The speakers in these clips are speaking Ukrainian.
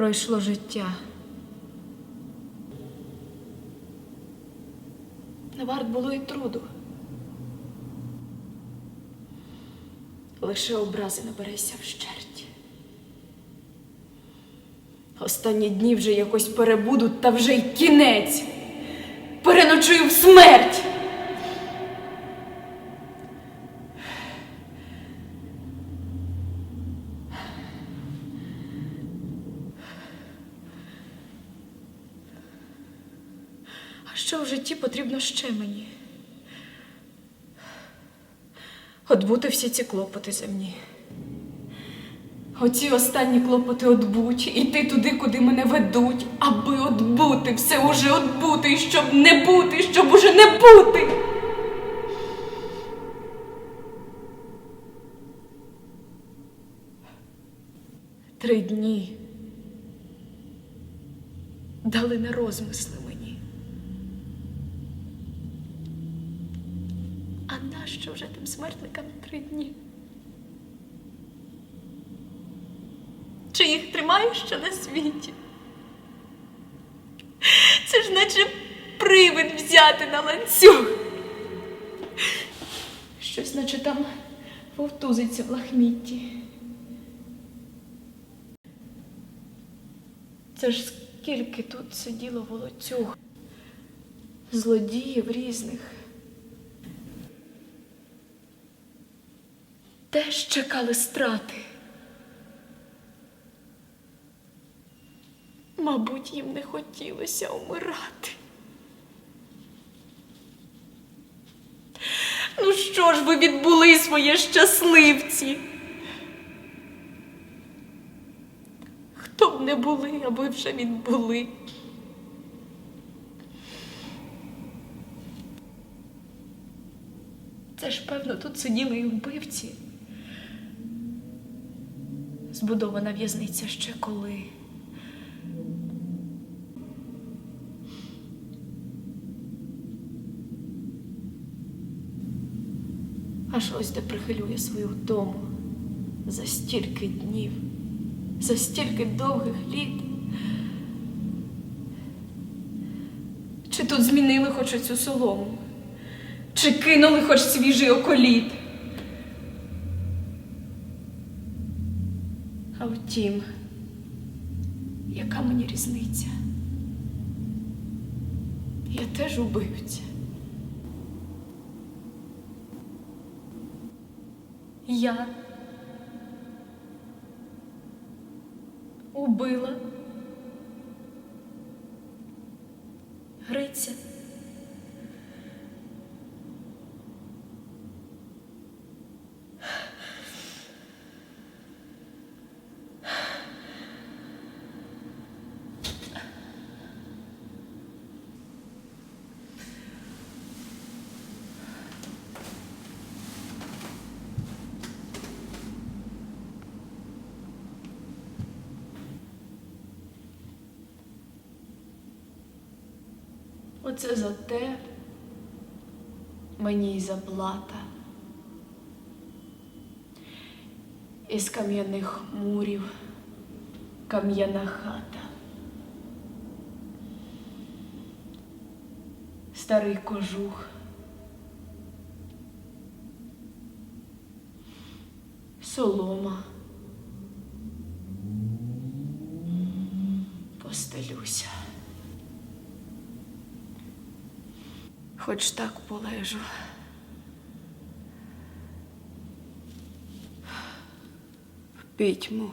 пройшло життя. Не варт було і труду. Лише образи набереся вщерть. Останні дні вже якось перебудуть, та вже й кінець. Переночую в смерть. А що в житті потрібно ще мені? Отбути всі ці клопоти земні. Оці останні клопоти отбуть, іти туди, куди мене ведуть, аби отбути, все уже отбути, щоб не бути, щоб уже не бути. Три дні дали на розмисли мені. А нащо вже тим смертникам три дні? Чи їх тримаю ще на світі? Це ж наче привид взяти на ланцюг. Щось наче там вовтузиться в лахмітті. Це ж скільки тут сиділо волоцюг, злодіїв різних. Теж чекали страти. Мабуть, їм не хотілося умирати. Ну що ж ви відбули своє щасливці? Хто б не були, аби вже відбули. Це ж, певно, тут сиділи і вбивці. Збудована в'язниця ще коли. Аж ось де прихилює свою втому за стільки днів, за стільки довгих літ. Чи тут змінили хоч оцю солому? Чи кинули хоч свіжий околіт? А втім, яка мені різниця? Я теж убивця. Я убила Гриця. Оце за те мені й заплата. Із кам'яних мурів кам'яна хата. Старий кожух. Солома. Постелюся. Хоч так полежу. В пітьму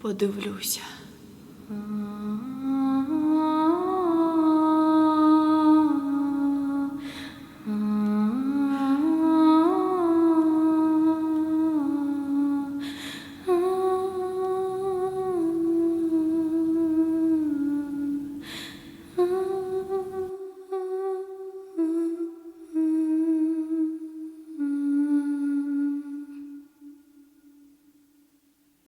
подивлюся.